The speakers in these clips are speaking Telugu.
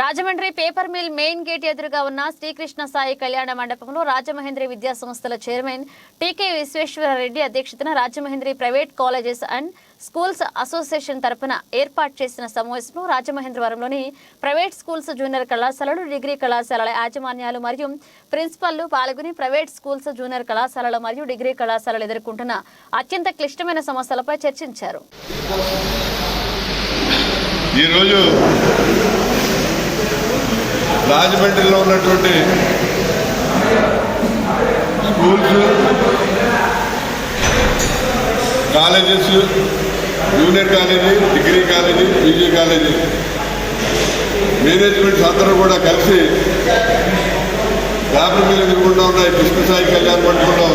Rajahmundry paper mill main gate ఎదురుగా ఉన్న శ్రీకృష్ణ సాయి కళ్యాణ మండపంలో రాజమహేంద్రి విద్యా సంస్థల చైర్మన్ టీకే విశ్వేశ్వరరెడ్డి అధ్యక్షతన Rajamahendri private colleges and schools association తరపున ఏర్పాటు చేసిన సమావేశంలో రాజమహేంద్రవరంలోని ప్రైవేట్ స్కూల్స్ జూనియర్ కళాశాలలు డిగ్రీ కళాశాలల యాజమాన్యాలు మరియు ప్రిన్సిపల్లు పాల్గొని ప్రైవేట్ స్కూల్స్ జూనియర్ కళాశాలలు మరియు డిగ్రీ కళాశాలలు ఎదుర్కొంటున్న అత్యంత క్లిష్టమైన సమస్యలపై చర్చించారు. ఈరోజు రాజమండ్రిలో ఉన్నటువంటి schools colleges junior college degree college PG college. Managements అందరూ కూడా కలిసి యాభై మీద ఉన్నాయి ఉన్న కృష్ణసాయి కళ్యాణ మండపంలో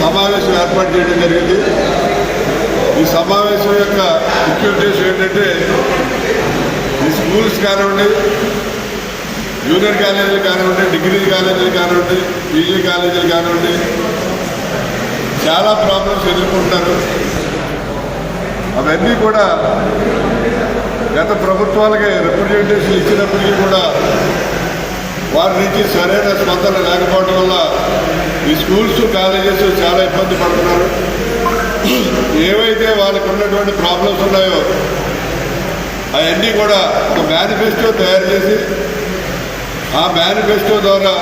సమావేశం ఏర్పాటు చేయడం జరిగింది. ఈ సమావేశం యొక్క ముఖ్య ఉద్దేశం ఏంటంటే స్కూల్స్ కానివ్వండి జూనియర్ కాలేజీలు కానివ్వండి డిగ్రీ కాలేజీలు కానివ్వండి పీజీ కాలేజీలు కానివ్వండి చాలా ప్రాబ్లమ్స్ ఎదుర్కొంటారు. అవన్నీ కూడా గత ప్రభుత్వాలకి రిప్రజెంటేషన్ ఇచ్చినప్పటికీ కూడా వారి నుంచి సరైన స్పందన లేకపోవడం వల్ల ఈ స్కూల్స్ కాలేజెస్ చాలా ఇబ్బంది పడుతున్నారు. ఏవైతే వాళ్ళకు ఉన్నటువంటి ప్రాబ్లమ్స్ ఉన్నాయో అవన్నీ కూడా ఒక మేనిఫెస్టో తయారు చేసి ఆ మేనిఫెస్టో ద్వారా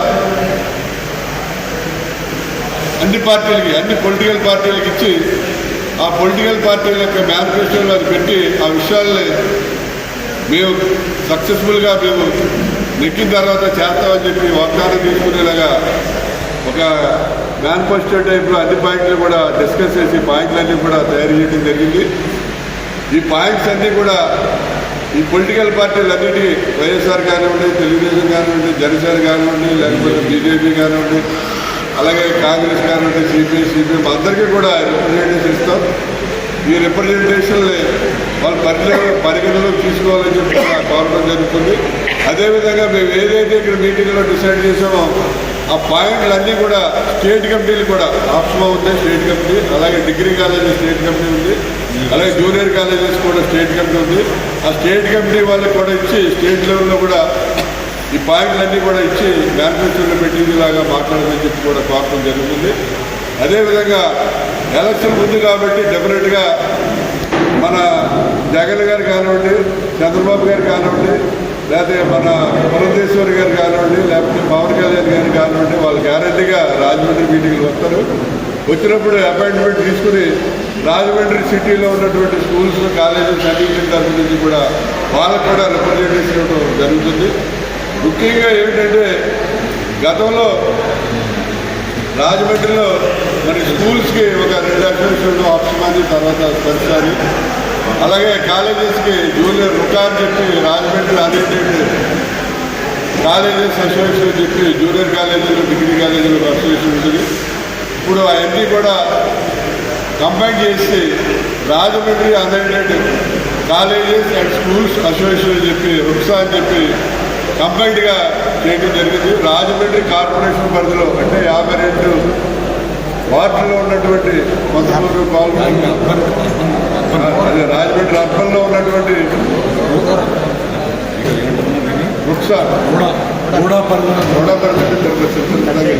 అన్ని పార్టీలకి అన్ని పొలిటికల్ పార్టీలకు ఇచ్చి ఆ పొలిటికల్ పార్టీల యొక్క మేనిఫెస్టోలో అది పెట్టి ఆ విషయాల్ని మేము సక్సెస్ఫుల్గా మేము నెక్కిన తర్వాత చేస్తామని చెప్పి వాగ్దానం తీసుకునేలాగా ఒక మేనిఫెస్టో టైప్లో అన్ని పాయింట్లు కూడా డిస్కస్ చేసి పాయింట్లన్నీ కూడా తయారు చేయడం జరిగింది. ఈ పాయింట్స్ అన్నీ కూడా ఈ పొలిటికల్ పార్టీలన్నిటికీ వైఎస్ఆర్ కానివ్వండి తెలుగుదేశం కానివ్వండి జనసేన కానివ్వండి లేకపోతే బీజేపీ కానివ్వండి అలాగే కాంగ్రెస్ కానివ్వండి సిపిఐ సిపిఎం అందరికీ కూడా రిప్రజెంటేషన్ ఇస్తాం. ఈ రిప్రజెంటేషన్ని వాళ్ళు పరిగణ పరిగణలోకి తీసుకోవాలని చెప్పి కోరడం జరుగుతుంది. అదేవిధంగా మేము ఏదైతే ఇక్కడ మీటింగ్లో డిసైడ్ చేసామో ఆ పాయింట్లన్నీ కూడా స్టేట్ కమిటీలు కూడా ఆప్షన్ ఉంది స్టేట్ కమిటీ. అలాగే డిగ్రీ కాలేజీ స్టేట్ కమిటీ ఉంది. అలాగే జూనియర్ కాలేజెస్ కూడా స్టేట్ కమిటీ ఉంది. ఆ స్టేట్ కమిటీ వాళ్ళకి కూడా ఇచ్చి స్టేట్ లెవెల్లో కూడా ఈ పాయింట్లన్నీ కూడా ఇచ్చి మేనిఫెస్టోలో పెట్టిందిలాగా మాట్లాడమని చెప్పి కూడా కోరడం జరుగుతుంది. అదేవిధంగా ఎలక్షన్ ఉంది కాబట్టి డెఫినెట్గా మన జగన్ గారు కానివ్వండి చంద్రబాబు గారు కానివ్వండి లేకపోతే మన పురంధేశ్వరి గారు కానివ్వండి లేకపోతే పవన్ కళ్యాణ్ గారు కానివ్వండి వాళ్ళు గ్యారంటీగా రాజమండ్రి మీటింగ్లు వస్తారు. వచ్చినప్పుడు అపాయింట్మెంట్ తీసుకుని రాజమండ్రి సిటీలో ఉన్నటువంటి స్కూల్స్ కాలేజెస్ అన్నింటి తరఫు నుంచి కూడా వాళ్ళకు కూడా రిప్రజెంటేషన్ ఇవ్వడం జరుగుతుంది. ముఖ్యంగా ఏమిటంటే గతంలో రాజమండ్రిలో మరి స్కూల్స్కి ఒక రెండు అడ్మిషన్ ఆప్షన్ తర్వాత పరిసారి అలాగే కాలేజెస్కి జూనియర్ రుకా అని చెప్పి రాజమండ్రి అన్నింటి కాలేజెస్ అసోసియేషన్ చెప్పి జూనియర్ కాలేజీలు డిగ్రీ కాలేజీలు అసోసియేషన్ ఉంటుంది. ఇప్పుడు అవన్నీ కూడా కంబైన్ చేసి Rajahmundry unaided colleges and schools association అని చెప్పి రుక్సా అని చెప్పి కంబైన్డ్గా చేయడం జరిగింది. రాజమండ్రి కార్పొరేషన్ పరిధిలో అంటే యాభై రెండు వార్డులో ఉన్నటువంటి కొంతమంది పాల్గొని అదే రాజమండ్రి అర్బన్లో ఉన్నటువంటి రుక్సా కూడా కూడా కూడా పరిస్థితి